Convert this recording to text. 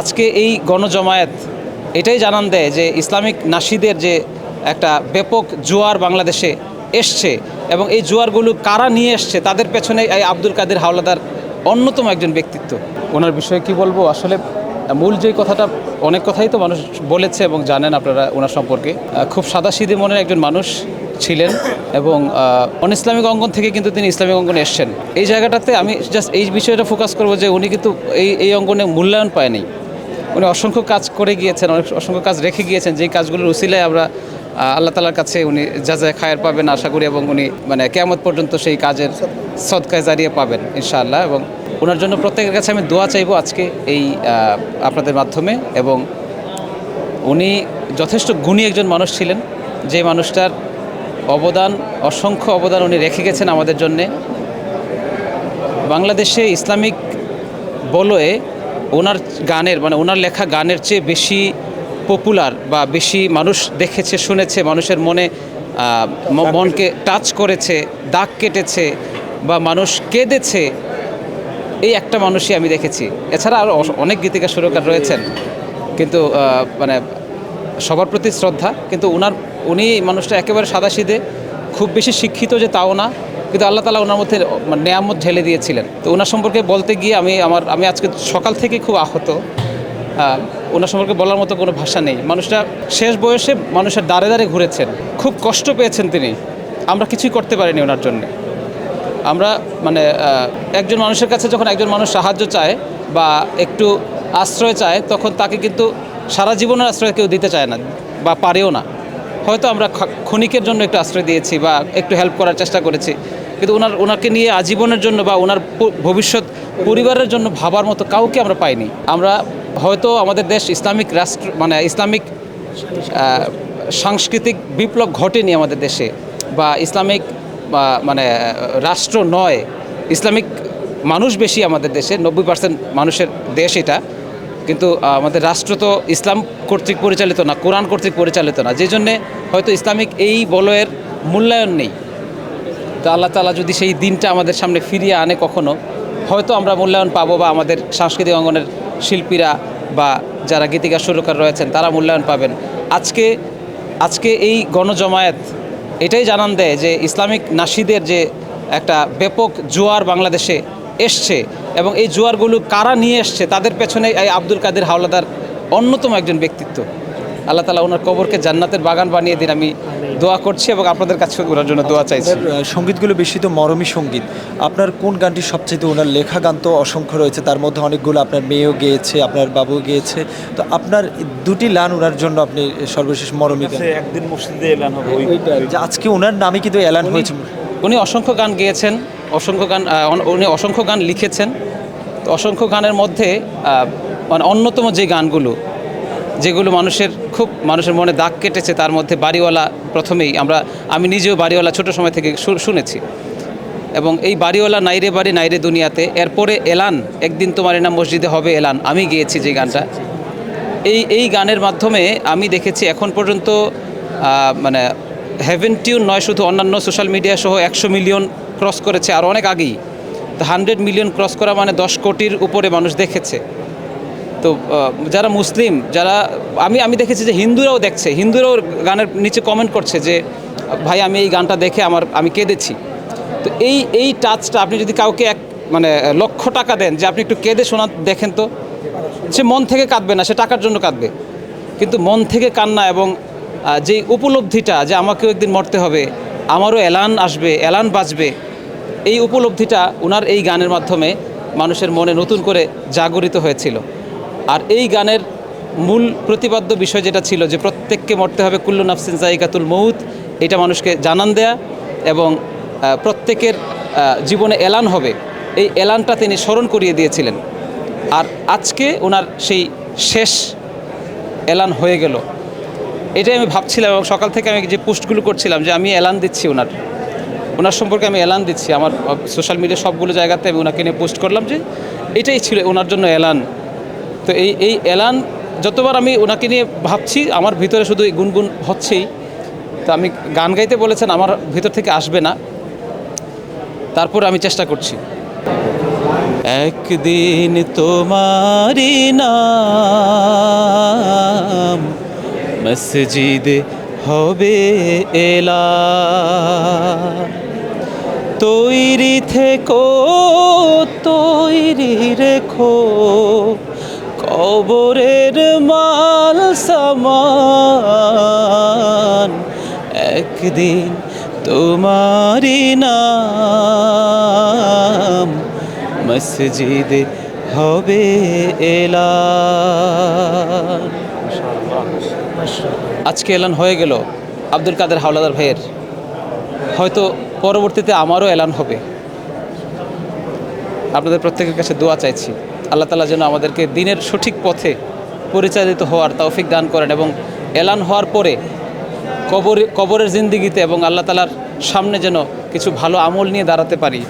আজকে এই গণজমায়েত এটাই জানান দেয় যে ইসলামিক নাসিদের যে একটা ব্যাপক জোয়ার বাংলাদেশে এসছে এবং এই জোয়ারগুলো কারা নিয়ে এসছে, তাদের পেছনে এই আব্দুল কাদের হাওলাদার অন্যতম একজন ব্যক্তিত্ব। ওনার বিষয়ে কি বলব? আসলে মূল যে কথাটা, অনেক কথাই তো মানুষ বলেছে এবং জানেন আপনারা ওনার সম্পর্কে। খুব সাদাসিধে মনের একজন মানুষ ছিলেন এবং অন ইসলামিক অঙ্গন থেকে কিন্তু তিনি ইসলামিক অঙ্গনে এসছেন। এই জায়গাটাতে আমি জাস্ট এই বিষয়টা ফোকাস করব যে উনি কিন্তু এই এই অঙ্গনে মূল্যায়ন পায়নি। উনি অসংখ্য কাজ করে গিয়েছেন, অনেক অসংখ্য কাজ রেখে গিয়েছেন। যেই কাজগুলোর উসিলায় আমরা আল্লাহ তালার কাছে উনি যা যা খায়ের পাবেন আশা করি এবং উনি মানে কেমত পর্যন্ত সেই কাজের সৎকায় জারিয়ে পাবেন ইনশাআল্লাহ এবং ওনার জন্য প্রত্যেকের কাছে আমি দোয়া চাইব আজকে এই আপনাদের মাধ্যমে এবং উনি যথেষ্ট গুণী একজন মানুষ ছিলেন। যে মানুষটার অবদান, অসংখ্য অবদান উনি রেখে গেছেন আমাদের জন্যে। বাংলাদেশে ইসলামিক বলয়ে ওনার গানের মানে ওনার লেখা গানের চেয়ে বেশি পপুলার বা বেশি মানুষ দেখেছে শুনেছে মানুষের মনে মনকে টাচ করেছে দাগ কেটেছে বা মানুষ কেঁদেছে এই একটা মানুষই আমি দেখেছি। এছাড়া আরও অনেক গীতিকা সুরকার রয়েছেন কিন্তু মানে সবার প্রতি শ্রদ্ধা কিন্তু ওনার উনি মানুষটা একেবারে সাদাসিধে খুব বেশি শিক্ষিত যে তাও না কিন্তু আল্লাহ তালা ওনার মধ্যে মানে নেয়ামত ঢেলে দিয়েছিলেন। তো ওনার সম্পর্কে বলতে গিয়ে আমি আমার, আমি আজকে সকাল থেকে খুব আহত। ওনার সম্পর্কে বলার মতো কোনো ভাষা নেই। মানুষটা শেষ বয়সে মানুষের দাঁড়ে দাঁড়ে ঘুরেছেন। খুব কষ্ট পেয়েছেন তিনি। আমরা কিছুই করতে পারিনি ওনার জন্যে। আমরা মানে একজন মানুষের কাছে যখন একজন মানুষ সাহায্য চায় বা একটু আশ্রয় চায়, তখন তাকে কিন্তু সারা জীবনের আশ্রয় কেউ দিতে চায় না বা পারেও না। হয়তো আমরা খ- ক্ষণিকের জন্য একটু আশ্রয় দিয়েছি বা একটু হেল্প করার চেষ্টা করেছি। কিন্তু ওনার, ওনাকে নিয়ে আজীবনের জন্য বা ওনার ভবিষ্যৎ পরিবারের জন্য ভাবার মতো কাউকে আমরা পাইনি। আমরা হয়তো আমাদের দেশ ইসলামিক রাষ্ট্র মানে ইসলামিক সাংস্কৃতিক বিপ্লব ঘটেনি আমাদের দেশে বা ইসলামিক মানে রাষ্ট্র নয়। ইসলামিক মানুষ বেশি আমাদের দেশে, নব্বই পার্সেন্ট মানুষের দেশ এটা। কিন্তু আমাদের রাষ্ট্র তো ইসলাম কর্তৃক পরিচালিত না, কোরআন কর্তৃক পরিচালিত না। যে জন্যে হয়তো ইসলামিক এই বলয়ের মূল্যায়ন নেই। তো আল্লাহ তালা যদি সেই দিনটা আমাদের সামনে ফিরিয়ে আনে কখনো, হয়তো আমরা মূল্যায়ন পাবো বা আমাদের সাংস্কৃতিক অঙ্গনের শিল্পীরা বা যারা গীতিকা সুরকার রয়েছেন, তারা মূল্যায়ন পাবেন। আজকে আজকে এই গণজমায়েত এটাই জানান দেয় যে ইসলামিক নাসিদের যে একটা ব্যাপক জোয়ার বাংলাদেশে এসছে এবং এই জোয়ারগুলো কারা নিয়ে এসছে, তাদের পেছনে এই আব্দুল কাদের হাওলাদার অন্যতম একজন ব্যক্তিত্ব। আল্লাহ তালা ওনার কবরকে জান্নাতের বাগান বানিয়ে দিন আমি দোয়া করছি এবং আপনাদের কাছে ওনার জন্য দোয়া চাইছি। সঙ্গীতগুলো বেশি তো মরমী সংগীত। আপনার কোন গানটি সবচেয়ে ওনার লেখা গান তো অসংখ্য রয়েছে তার মধ্যে অনেকগুলো আপনার মেয়েও গেয়েছে আপনার বাবু গেয়েছে। তো আপনার দুটি লান ওনার জন্য আপনি সর্বশেষ মরমী গান। একদিন মসজিদে এলান হবে আজকে ওনার নামে কিন্তু এলান হয়েছে। উনি অসংখ্য গান গেয়েছেন অসংখ্য গান উনি অসংখ্য গান লিখেছেন। তো অসংখ্য গানের মধ্যে মানে অন্যতম যে গানগুলো যেগুলো মানুষের খুব মানুষের মনে দাগ কেটেছে, তার মধ্যে বাড়িওয়ালা প্রথমেই আমরা, আমি নিজেও বাড়িওয়ালা ছোট সময় থেকে শুনেছি। এবং এই বাড়িওয়ালা নাইরে বাড়ি, নাইরে দুনিয়াতে, এরপরে এলান, একদিন তোমার নাম মসজিদে হবে এলান, আমি গেয়েছি যে গানটা। এই এই গানের মাধ্যমে আমি দেখেছি এখন পর্যন্ত মানে হেভেন টিউন নয়, শুধু অন্যান্য সোশ্যাল মিডিয়া সহ একশো মিলিয়ন ক্রস করেছে, আর অনেক আগেই। তো হান্ড্রেড মিলিয়ন ক্রস করা মানে দশ কোটির উপরে মানুষ দেখেছে। তো যারা মুসলিম, যারা, আমি আমি দেখেছি যে হিন্দুরাও দেখছে, হিন্দুরাও গানের নিচে কমেন্ট করছে যে, ভাই, আমি এই গানটা দেখে আমার, আমি কেঁদেছি। তো এই এই টাচটা আপনি যদি কাউকে এক মানে লক্ষ টাকা দেন যে আপনি একটু কেঁদে শোনা, দেখেন তো, সে মন থেকে কাঁদবে না, সে টাকার জন্য কাঁদবে। কিন্তু মন থেকে কান্না এবং যেই উপলব্ধিটা যে আমাকেও একদিন মরতে হবে, আমারও এলান আসবে, এলান বাজবে, এই উপলব্ধিটা ওনার এই গানের মাধ্যমে মানুষের মনে নতুন করে জাগরিত হয়েছিল। আর এই গানের মূল প্রতিপাদ্য বিষয় যেটা ছিল যে প্রত্যেককে মরতে হবে কুল্লু নাফসিন জাইকাতুল মৌত এটা মানুষকে জানান দেয়া এবং প্রত্যেকের জীবনে এলান হবে। এই এলানটা তিনি স্মরণ করিয়ে দিয়েছিলেন। আর আজকে ওনার সেই শেষ এলান হয়ে গেল। এটাই আমি ভাবছিলাম এবং সকাল থেকে আমি যে পোস্টগুলো করছিলাম যে আমি এলান দিচ্ছি ওনার ওনার সম্পর্কে আমি এলান দিচ্ছি। আমার সোশ্যাল মিডিয়া সবগুলো জায়গাতে আমি ওনাকে নিয়ে পোস্ট করলাম যে এটাই ছিল ওনার জন্য এলান। তো এই এই এলান যতবার আমি ওনাকে নিয়ে ভাবছি, আমার ভিতরে শুধু এই গুনগুন হচ্ছেই। তো আমি গান গাইতে বলেছেন, আমার ভিতর থেকে আসবে না। তারপর আমি চেষ্টা করছি। একদিন তোমারি মসজিদে হবে এলা তৈরি থেকো, তৈরি রেখো। কবরের মাল সমান, একদিন তোমারি নাম মসজিদে হবে এলা আজকে এলান হয়ে গেল আব্দুল কাদের হাওলাদার ভাইয়ের। হয়তো পরবর্তীতে আমারও এলান হবে। আপনাদের প্রত্যেকের কাছে দোয়া চাইছি। আল্লাহ তালা যেন আমাদেরকে দিনের সঠিক পথে পরিচালিত হওয়ার তৌফিক দান করেন এবং এলান হওয়ার পরে কবর কবরের জিন্দিগিতে এবং আল্লাহ তালার সামনে যেন কিছু ভালো আমল নিয়ে দাঁড়াতে পারি।